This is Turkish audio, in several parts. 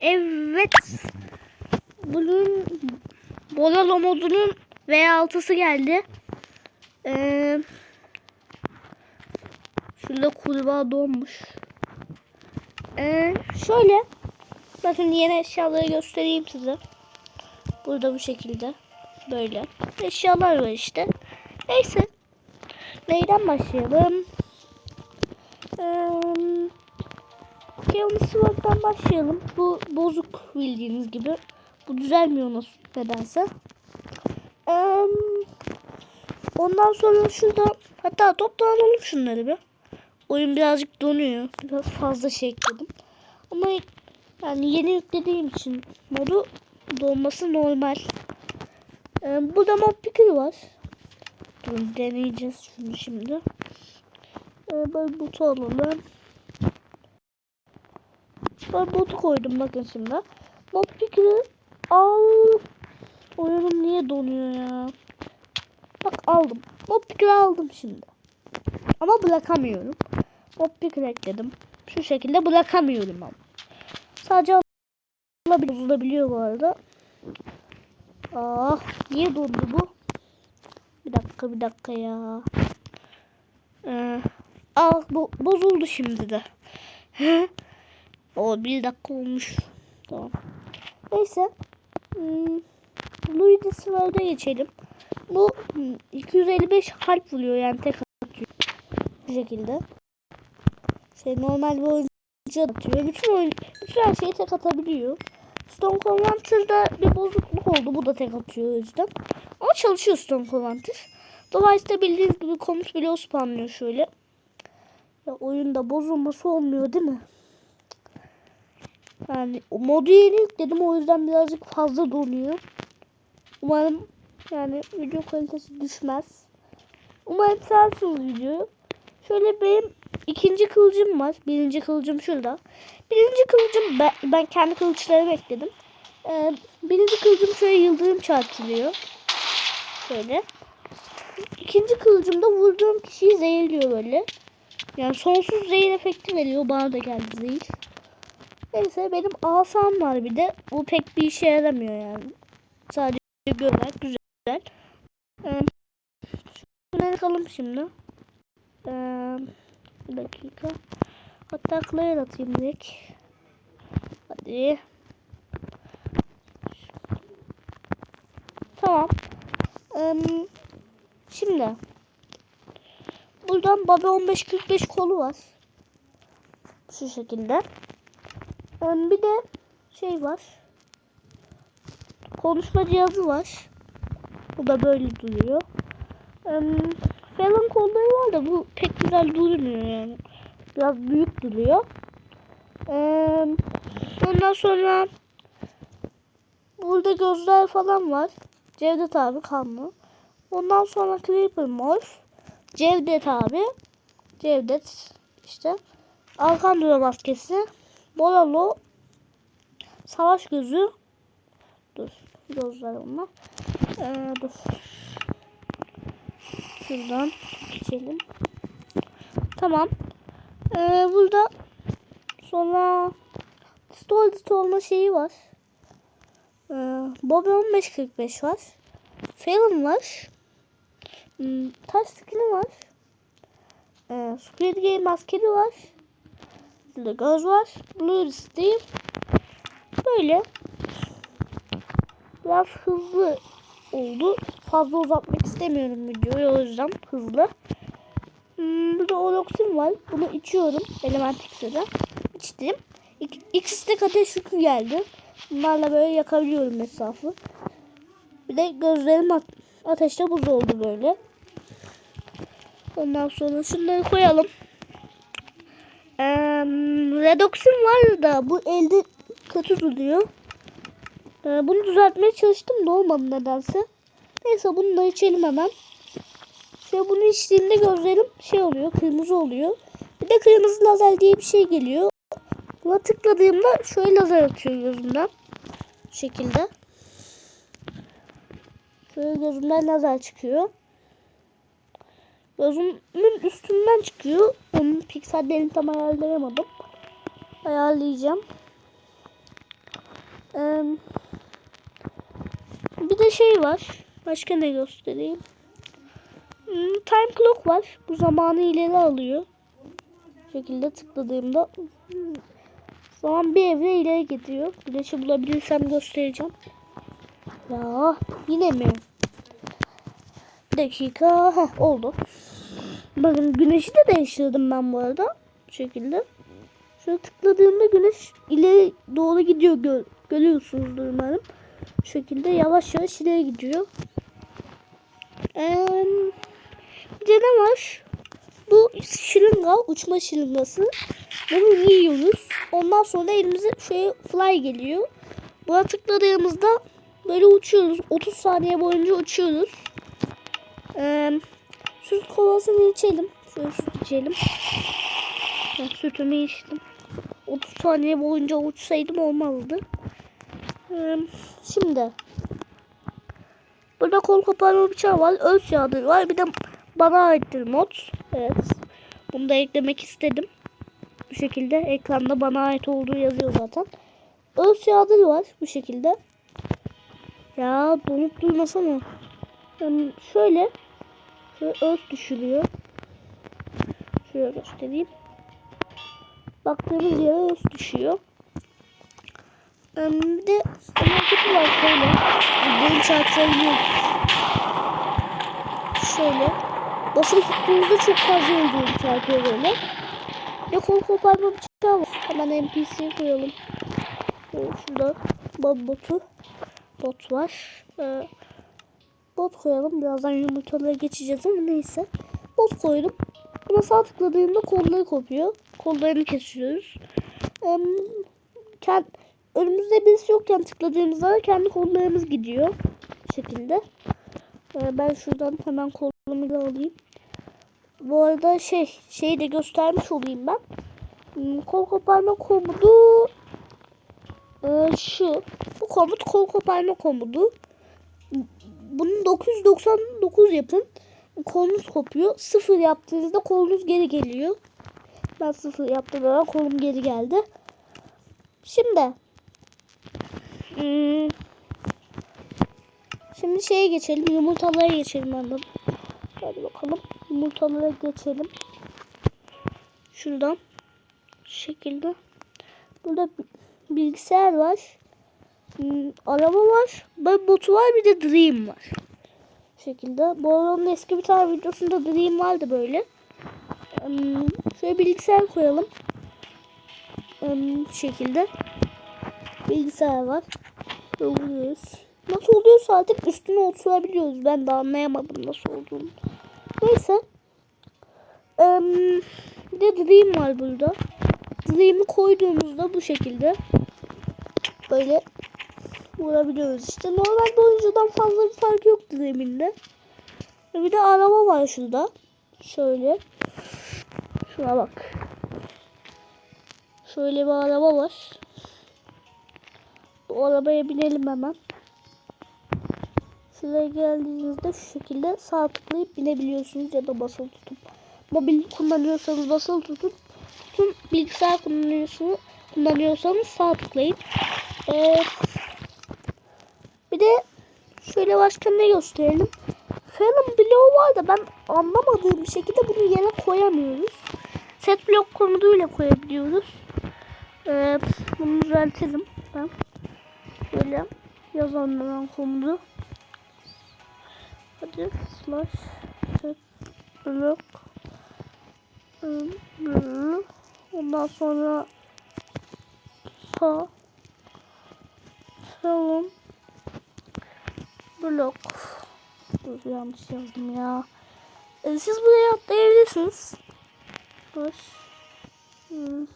Evet. Bunun Bolalo modunun V6'sı geldi. Ee, şurada kurbağa donmuş. Ee, şöyle. Bakın yeni eşyaları göstereyim size. Burada bu şekilde. Böyle. Eşyalar var işte. Neyse. Neyden başlayalım? Ee, Kelly Sword'dan başlayalım. Bu bozuk bildiğiniz gibi. Bu düzelmiyor nasıl nedense. Ee, ondan sonra şurada hatta toptan alalım şunları bir. Oyun birazcık donuyor. Biraz fazla şey ekledim. Ama yani yeni yüklediğim için modu donması normal. Ee, burada mod picker var. Durun deneyeceğiz şunu şimdi. Ee, böyle butu alalım. Ben botu koydum bakın şimdi. Mod picker'ı al. Oyunum niye donuyor ya? Bak aldım. Mod picker'ı aldım şimdi. Ama bırakamıyorum. Mod picker ekledim. Şu şekilde bırakamıyorum ama. Sadece bozulabiliyor bu arada. Ah, niye dondu bu? Bir dakika, bir dakika ya. Ee, ah, bu bozuldu şimdi de. O bir dakika olmuş. Tamam. Neyse. Hmm, Luigi Swerve'de geçelim. Bu hmm, 255 kalp vuruyor yani tek atıyor. Bu şekilde. Şey normal bir oyuncu atıyor. Bütün oyun, bütün her şeyi tek atabiliyor. Stone Conventer'da bir bozukluk oldu. Bu da tek atıyor o yüzden. Ama çalışıyor Stone Conventer. Device'da bildiğiniz gibi komut bile spamlıyor şöyle. Ya oyunda bozulması olmuyor değil mi? Yani modu yeni yükledim o yüzden birazcık fazla donuyor. Umarım yani video kalitesi düşmez. Umarım seversiniz videoyu. Şöyle benim ikinci kılıcım var. Birinci kılıcım şurada. Birinci kılıcım ben, ben kendi kılıçlarımı ekledim. Ee, birinci kılıcım şöyle yıldırım çarptırıyor. Şöyle. İkinci kılıcımda vurduğum kişiyi zehirliyor böyle. Yani sonsuz zehir efekti veriyor. Bana da geldi zehir. Neyse benim asam var bir de. Bu pek bir işe yaramıyor yani. Sadece görmek güzel. Ee, şuna bakalım şimdi. Ee, bir dakika. Hatta Claire atayım direkt. Hadi. Tamam. Ee, şimdi. Buradan Baba 1545 kolu var. Şu şekilde. Bir de şey var. Konuşma cihazı var. Bu da böyle duruyor. Falan kolları var da bu pek güzel durmuyor yani. Biraz büyük duruyor. Ondan sonra burada gözler falan var. Cevdet abi kanlı. Ondan sonra Creeper Morph. Cevdet abi. Cevdet işte. Alkandro maskesi. Bolalo. Savaş gözü. Dur. Gözler onlar. Ee, dur. Şuradan geçelim. Tamam. Ee, burada sonra Stoldit olma şeyi var. Ee, Bobby 1545 var. Fallon var. Hmm, taş skin'i var. Ee, Squid Game maskeli var. Burada göz var. Blue Steve. Böyle. Biraz hızlı oldu. Fazla uzatmak istemiyorum videoyu o yüzden hızlı. Hmm, burada Oroxin var. Bunu içiyorum. Element iksiri. İçtim. İk ikisi de ateş yükü geldi. Bunlarla böyle yakabiliyorum mesafı. Bir de gözlerim at ateşte buz oldu böyle. Ondan sonra şunları koyalım. Ee, Redoxin var da bu elde kötü duruyor. Ee, bunu düzeltmeye çalıştım da olmadı nedense. Neyse bunu da içelim hemen. Şöyle bunu içtiğimde gözlerim şey oluyor kırmızı oluyor. Bir de kırmızı lazer diye bir şey geliyor. Buna tıkladığımda şöyle lazer atıyor gözümden. Bu şekilde. Şöyle gözümden lazer çıkıyor. Gözümün üstünden çıkıyor. Onun piksellerini tam ayarlayamadım. Ayarlayacağım. Ee, bir de şey var. Başka ne göstereyim? Hmm, time clock var. Bu zamanı ileri alıyor. Bu şekilde tıkladığımda zaman bir evre ileri gidiyor. Güneşi bulabilirsem göstereceğim. Ya yine mi? Dakika. Heh, oldu. Bakın güneşi de değiştirdim ben bu arada. Bu şekilde. Şöyle tıkladığımda güneş ileri doğru gidiyor. Gör, görüyorsunuzdur umarım. Bu şekilde yavaş yavaş ileri gidiyor. Ee, bir de ne var? Bu şırınga, uçma şırıngası. Bunu yiyoruz. Ondan sonra elimize şöyle fly geliyor. Buna tıkladığımızda böyle uçuyoruz. 30 saniye boyunca uçuyoruz. Süt kolasını içelim. Şöyle süt içelim. Ben sütümü içtim. 30 saniye boyunca uçsaydım olmazdı. Ee, şimdi Burada kol koparma bıçağı var. Öz yağdır var. Bir de bana aittir mod. Evet. Bunu da eklemek istedim. Bu şekilde ekranda bana ait olduğu yazıyor zaten. Öz yağdır var bu şekilde. Ya donup durmasana. Yani şöyle şöyle öz düşürüyor. Şöyle göstereyim. Baktığımız yere öz düşüyor. Bir de marketi var şöyle. Benim çarptırabiliyoruz. Şöyle. Basılı tuttuğumuzda çok fazla öldüğüm çarpıyor böyle. Ve kol koparma bıçağı var. Hemen NPC koyalım. Şurada bot botu. Bot var. Ee, bot koyalım. Birazdan yumurtalara geçeceğiz ama neyse. Bot koydum. Buna sağ tıkladığımda kolları kopuyor. Kollarını kesiyoruz. Ee, kend, önümüzde birisi yokken tıkladığımızda kendi kollarımız gidiyor. Şekilde. Ee, ben şuradan hemen kolumu da alayım. Bu arada şey şeyi de göstermiş olayım ben. Hmm, Kol koparma komudu ee, şu. Bu komut kol koparma komudu. Bunu 999 yapın. Kolunuz kopuyor. Sıfır yaptığınızda kolunuz geri geliyor. Ben sıfır yaptığım zaman kolum geri geldi. Şimdi hmm, Şimdi şeye geçelim. Yumurtalara geçelim anladım. Hadi bakalım. Yumurtalara geçelim. Şuradan. Şu şekilde. Burada bi- bilgisayar var. Hmm, araba var. Botu var. Bir de Dream var. Bu şekilde. Bu arabanın eski bir tane videosunda Dream vardı böyle. Hmm, şöyle bilgisayar koyalım. Hmm, bu şekilde. Bilgisayar var. Oluyoruz. Nasıl oluyorsa artık üstüne oturabiliyoruz. Ben de anlayamadım nasıl olduğunu. Neyse. Bir de Dream var burada. Dream'i koyduğumuzda bu şekilde böyle vurabiliyoruz. İşte normal bir fazla bir fark yok Dream'in de. Ve Bir de araba var şurada. Şöyle. Şuna bak. Şöyle bir araba var. Bu arabaya binelim hemen. Şuraya geldiğinizde şu şekilde sağ tıklayıp binebiliyorsunuz ya da basılı tutup. Mobil kullanıyorsanız basılı tutun. Tutun bilgisayar kullanıyorsunuz, kullanıyorsanız sağ tıklayın. Ee, şöyle başka ne gösterelim. Film bloğu var da ben anlamadığım bir şekilde bunu yere koyamıyoruz. Set blok komutuyla koyabiliyoruz. Ee, bunu düzeltelim ben. Böyle yazalım hemen komutu. Hadi slash set blok Ondan sonra pa film blok Dur yanlış yazdım ya. Ee, siz buraya atlayabilirsiniz. Baş. Hmm.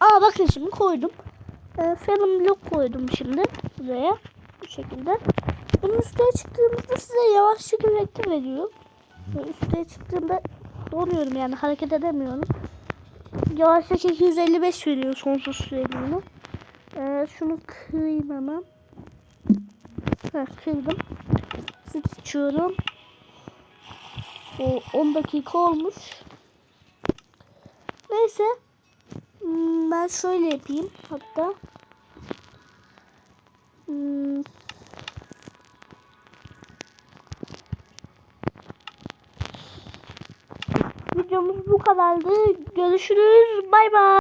Aa bakın şimdi koydum. Ee, film blok koydum şimdi buraya. Bu şekilde. Bunun üstüne çıktığımızda size yavaşça üretim veriyor. Böyle üstüne çıktığımda donuyorum yani hareket edemiyorum. yavaşça 255 veriyor sonsuz süreliğine. Ee, şunu kırayım hemen. Heh, kırdım. Süt içiyorum. O 10 dakika olmuş. Neyse. Hmm, Ben şöyle yapayım hatta. Hmm. Videomuz bu kadardı. Görüşürüz. Bay bay.